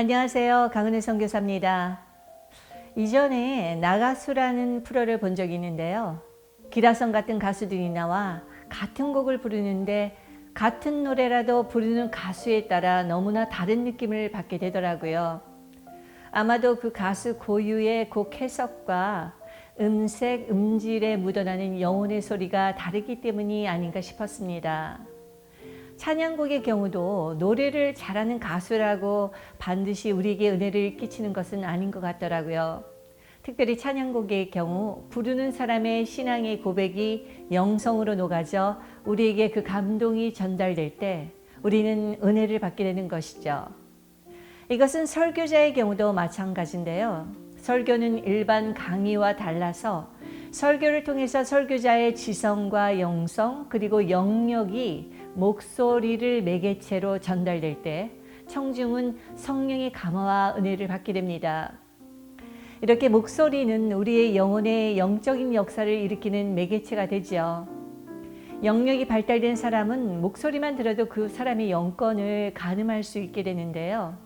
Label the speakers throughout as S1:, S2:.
S1: 안녕하세요. 강은혜 선교사입니다. 이전에 나가수라는 프로를 본 적이 있는데요. 기라성 같은 가수들이 나와 같은 곡을 부르는데 같은 노래라도 부르는 가수에 따라 너무나 다른 느낌을 받게 되더라고요. 아마도 그 가수 고유의 곡 해석과 음색, 음질에 묻어나는 영혼의 소리가 다르기 때문이 아닌가 싶었습니다. 찬양곡의 경우도 노래를 잘하는 가수라고 반드시 우리에게 은혜를 끼치는 것은 아닌 것 같더라고요. 특별히 찬양곡의 경우 부르는 사람의 신앙의 고백이 영성으로 녹아져 우리에게 그 감동이 전달될 때 우리는 은혜를 받게 되는 것이죠. 이것은 설교자의 경우도 마찬가지인데요. 설교는 일반 강의와 달라서 설교를 통해서 설교자의 지성과 영성 그리고 영역이 목소리를 매개체로 전달될 때 청중은 성령의 감화와 은혜를 받게 됩니다. 이렇게 목소리는 우리의 영혼의 영적인 역사를 일으키는 매개체가 되지요. 영역이 발달된 사람은 목소리만 들어도 그 사람의 영권을 가늠할 수 있게 되는데요.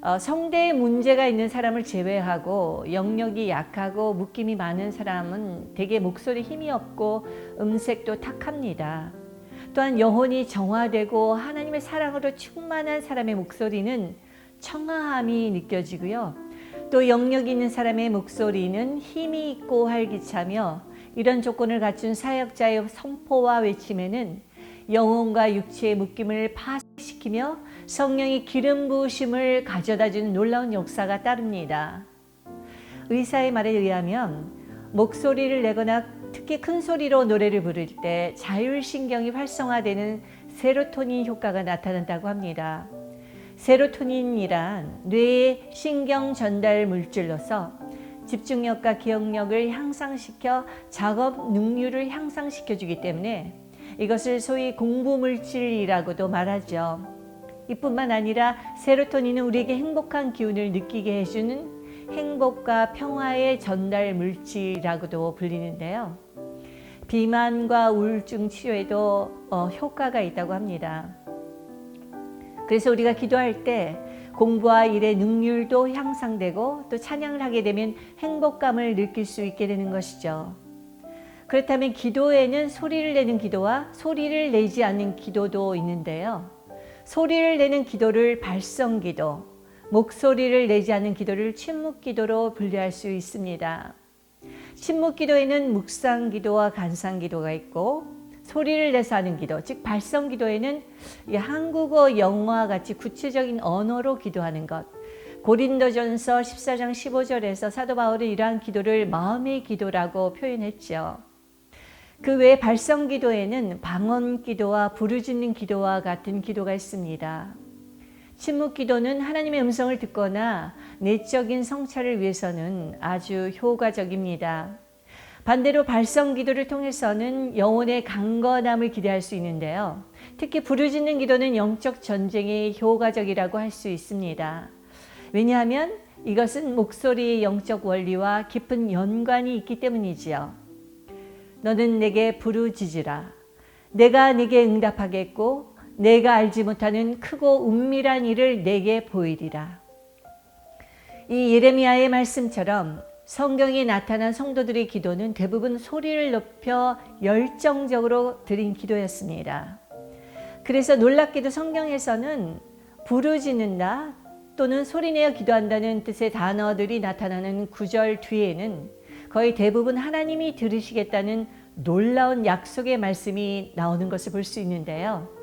S1: 어, 성대에 문제가 있는 사람을 제외하고 영역이 약하고 묶임이 많은 사람은 대개 목소리 힘이 없고 음색도 탁합니다. 또한 영혼이 정화되고 하나님의 사랑으로 충만한 사람의 목소리는 청아함이 느껴지고요. 또 영역 있는 사람의 목소리는 힘이 있고 활기차며 이런 조건을 갖춘 사역자의 선포와 외침에는 영혼과 육체의 묶임을 파시키며 성령이 기름 부으심을 가져다 주는 놀라운 역사가 따릅니다. 의사의 말에 의하면 목소리를 내거나 특히 큰 소리로 노래를 부를 때 자율신경이 활성화되는 세로토닌 효과가 나타난다고 합니다. 세로토닌이란 뇌의 신경 전달 물질로서 집중력과 기억력을 향상시켜 작업 능률을 향상시켜 주기 때문에 이것을 소위 공부 물질이라고도 말하죠. 이뿐만 아니라 세로토닌은 우리에게 행복한 기운을 느끼게 해주는 행복과 평화의 전달 물질이라고도 불리는데요. 비만과 우울증 치료에도 어, 효과가 있다고 합니다. 그래서 우리가 기도할 때 공부와 일의 능률도 향상되고 또 찬양을 하게 되면 행복감을 느낄 수 있게 되는 것이죠. 그렇다면 기도에는 소리를 내는 기도와 소리를 내지 않는 기도도 있는데요. 소리를 내는 기도를 발성 기도, 목소리를 내지 않는 기도를 침묵 기도로 분류할 수 있습니다. 침묵 기도에는 묵상 기도와 간상 기도가 있고 소리를 내서 하는 기도, 즉 발성 기도에는 한국어, 영어와 같이 구체적인 언어로 기도하는 것. 고린도전서 14장 15절에서 사도 바울은 이러한 기도를 마음의 기도라고 표현했죠. 그외 발성 기도에는 방언 기도와 부르짖는 기도와 같은 기도가 있습니다. 침묵 기도는 하나님의 음성을 듣거나 내적인 성찰을 위해서는 아주 효과적입니다. 반대로 발성 기도를 통해서는 영혼의 강건함을 기대할 수 있는데요. 특히 부르짖는 기도는 영적 전쟁에 효과적이라고 할 수 있습니다. 왜냐하면 이것은 목소리의 영적 원리와 깊은 연관이 있기 때문이지요. 너는 내게 부르짖으라. 내가 네게 응답하겠고 내가 알지 못하는 크고 은밀한 일을 내게 보이리라. 이 예레미야의 말씀처럼 성경에 나타난 성도들의 기도는 대부분 소리를 높여 열정적으로 드린 기도였습니다. 그래서 놀랍게도 성경에서는 부르짖는다 또는 소리내어 기도한다는 뜻의 단어들이 나타나는 구절 뒤에는 거의 대부분 하나님이 들으시겠다는 놀라운 약속의 말씀이 나오는 것을 볼 수 있는데요.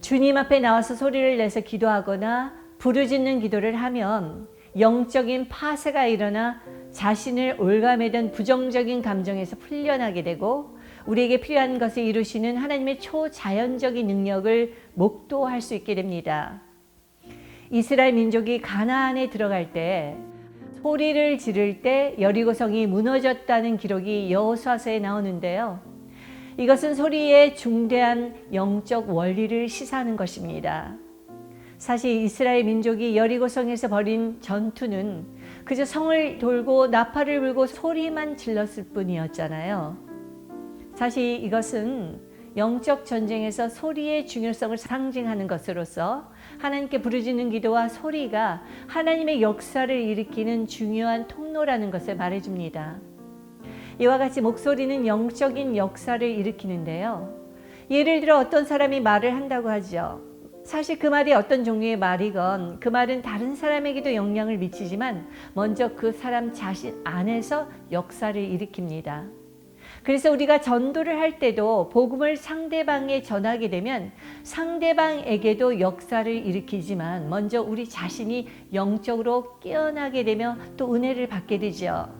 S1: 주님 앞에 나와서 소리를 내서 기도하거나 부르짖는 기도를 하면 영적인 파쇄가 일어나 자신을 올가매던 부정적인 감정에서 풀려나게 되고 우리에게 필요한 것을 이루시는 하나님의 초자연적인 능력을 목도할 수 있게 됩니다. 이스라엘 민족이 가나안에 들어갈 때 소리를 지를 때 여리고성이 무너졌다는 기록이 여호수아서에 나오는데요. 이것은 소리의 중대한 영적 원리를 시사하는 것입니다. 사실 이스라엘 민족이 여리고성에서 벌인 전투는 그저 성을 돌고 나팔을 불고 소리만 질렀을 뿐이었잖아요. 사실 이것은 영적 전쟁에서 소리의 중요성을 상징하는 것으로서 하나님께 부르짖는 기도와 소리가 하나님의 역사를 일으키는 중요한 통로라는 것을 말해줍니다. 이와 같이 목소리는 영적인 역사를 일으키는데요. 예를 들어 어떤 사람이 말을 한다고 하죠. 사실 그 말이 어떤 종류의 말이건 그 말은 다른 사람에게도 영향을 미치지만 먼저 그 사람 자신 안에서 역사를 일으킵니다. 그래서 우리가 전도를 할 때도 복음을 상대방에 전하게 되면 상대방에게도 역사를 일으키지만 먼저 우리 자신이 영적으로 깨어나게 되며 또 은혜를 받게 되죠.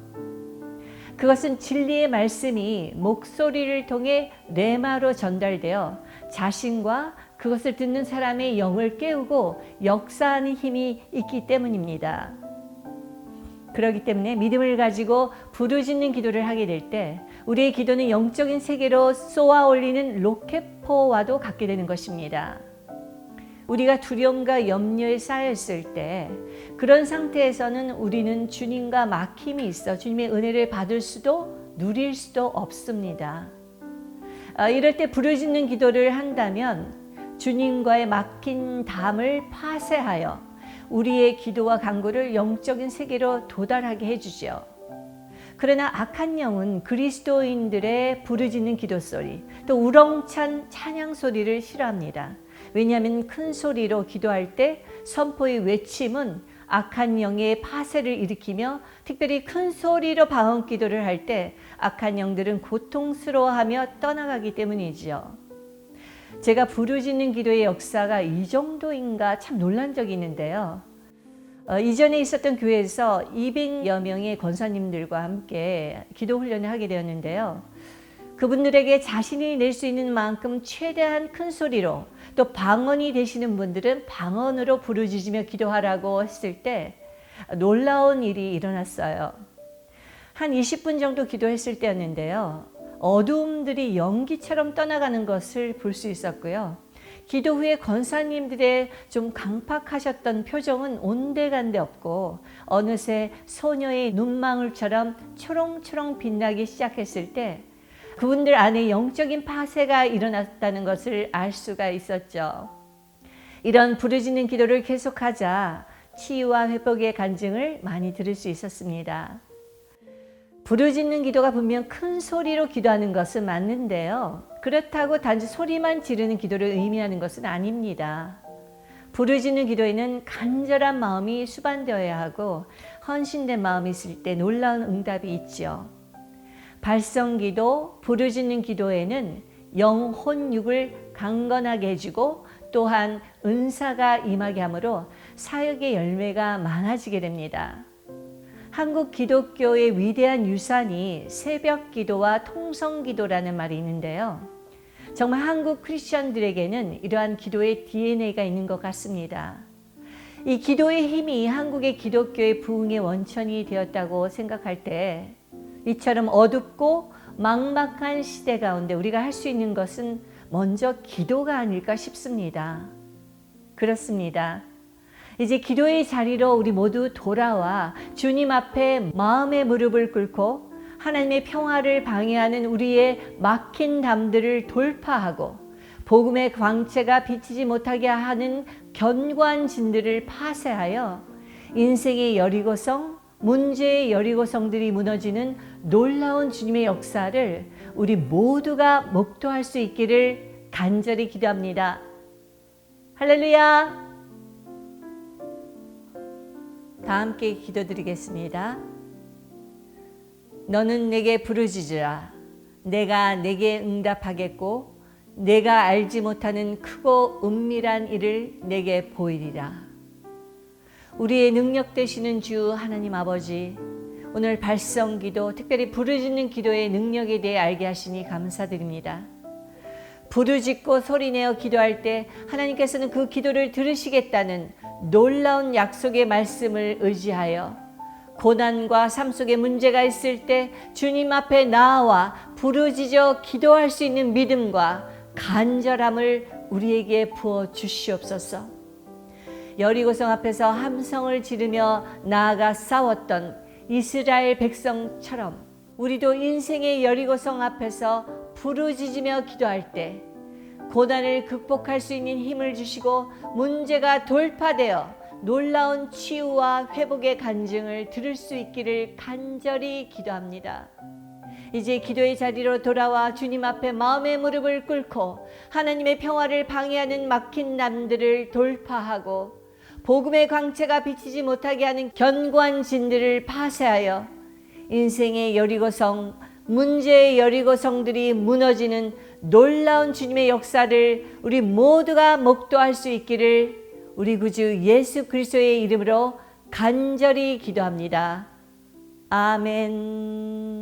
S1: 그것은 진리의 말씀이 목소리를 통해 레마로 전달되어 자신과 그것을 듣는 사람의 영을 깨우고 역사하는 힘이 있기 때문입니다. 그렇기 때문에 믿음을 가지고 부르짖는 기도를 하게 될 때 우리의 기도는 영적인 세계로 쏘아 올리는 로켓포와도 같게 되는 것입니다. 우리가 두려움과 염려에 쌓였을 때 그런 상태에서는 우리는 주님과 막힘이 있어 주님의 은혜를 받을 수도 누릴 수도 없습니다. 아, 이럴 때 부르짖는 기도를 한다면 주님과의 막힌 담을 파쇄하여 우리의 기도와 간구를 영적인 세계로 도달하게 해주죠. 그러나 악한 영은 그리스도인들의 부르짖는 기도 소리, 또 우렁찬 찬양 소리를 싫어합니다. 왜냐하면 큰 소리로 기도할 때 선포의 외침은 악한 영의 파쇄를 일으키며 특별히 큰 소리로 방언 기도를 할 때 악한 영들은 고통스러워하며 떠나가기 때문이지요. 제가 부르짖는 기도의 역사가 이 정도인가 참 놀란 적이 있는데요. 어, 이전에 있었던 교회에서 200여 명의 권사님들과 함께 기도 훈련을 하게 되었는데요. 그분들에게 자신이 낼 수 있는 만큼 최대한 큰 소리로 또 방언이 되시는 분들은 방언으로 부르짖으며 기도하라고 했을 때 놀라운 일이 일어났어요. 한 20분 정도 기도했을 때였는데요. 어두움들이 연기처럼 떠나가는 것을 볼 수 있었고요. 기도 후에 권사님들의 좀 강팍하셨던 표정은 온데간데 없고 어느새 소녀의 눈망울처럼 초롱초롱 빛나기 시작했을 때 그분들 안에 영적인 파쇄가 일어났다는 것을 알 수가 있었죠. 이런 부르짖는 기도를 계속하자 치유와 회복의 간증을 많이 들을 수 있었습니다. 부르짖는 기도가 분명 큰 소리로 기도하는 것은 맞는데요. 그렇다고 단지 소리만 지르는 기도를 의미하는 것은 아닙니다. 부르짖는 기도에는 간절한 마음이 수반되어야 하고 헌신된 마음이 있을 때 놀라운 응답이 있죠. 발성기도, 부르짖는 기도에는 영혼육을 강건하게 해주고 또한 은사가 임하게 하므로 사역의 열매가 많아지게 됩니다. 한국 기독교의 위대한 유산이 새벽 기도와 통성 기도라는 말이 있는데요. 정말 한국 크리스천들에게는 이러한 기도의 DNA가 있는 것 같습니다. 이 기도의 힘이 한국의 기독교의 부흥의 원천이 되었다고 생각할 때 이처럼 어둡고 막막한 시대 가운데 우리가 할 수 있는 것은 먼저 기도가 아닐까 싶습니다. 그렇습니다. 이제 기도의 자리로 우리 모두 돌아와 주님 앞에 마음의 무릎을 꿇고 하나님의 평화를 방해하는 우리의 막힌 담들을 돌파하고 복음의 광채가 비치지 못하게 하는 견고한 진들을 파쇄하여 인생의 여리고성, 문제의 여리고 성들이 무너지는 놀라운 주님의 역사를 우리 모두가 목도할 수 있기를 간절히 기도합니다. 할렐루야! 다 함께 기도드리겠습니다. 너는 내게 부르짖으라. 내가 내게 응답하겠고 내가 알지 못하는 크고 은밀한 일을 내게 보이리라. 우리의 능력 되시는 주 하나님 아버지 오늘 발성 기도 특별히 부르짖는 기도의 능력에 대해 알게 하시니 감사드립니다. 부르짖고 소리내어 기도할 때 하나님께서는 그 기도를 들으시겠다는 놀라운 약속의 말씀을 의지하여 고난과 삶 속에 문제가 있을 때 주님 앞에 나와 부르짖어 기도할 수 있는 믿음과 간절함을 우리에게 부어 주시옵소서. 여리고성 앞에서 함성을 지르며 나아가 싸웠던 이스라엘 백성처럼 우리도 인생의 여리고성 앞에서 부르짖으며 기도할 때 고난을 극복할 수 있는 힘을 주시고 문제가 돌파되어 놀라운 치유와 회복의 간증을 들을 수 있기를 간절히 기도합니다. 이제 기도의 자리로 돌아와 주님 앞에 마음의 무릎을 꿇고 하나님의 평화를 방해하는 막힌 남들을 돌파하고 복음의 광채가 비치지 못하게 하는 견고한 진들을 파쇄하여 인생의 여리고성, 문제의 여리고성들이 무너지는 놀라운 주님의 역사를 우리 모두가 목도할 수 있기를 우리 구주 예수 그리스도의 이름으로 간절히 기도합니다. 아멘.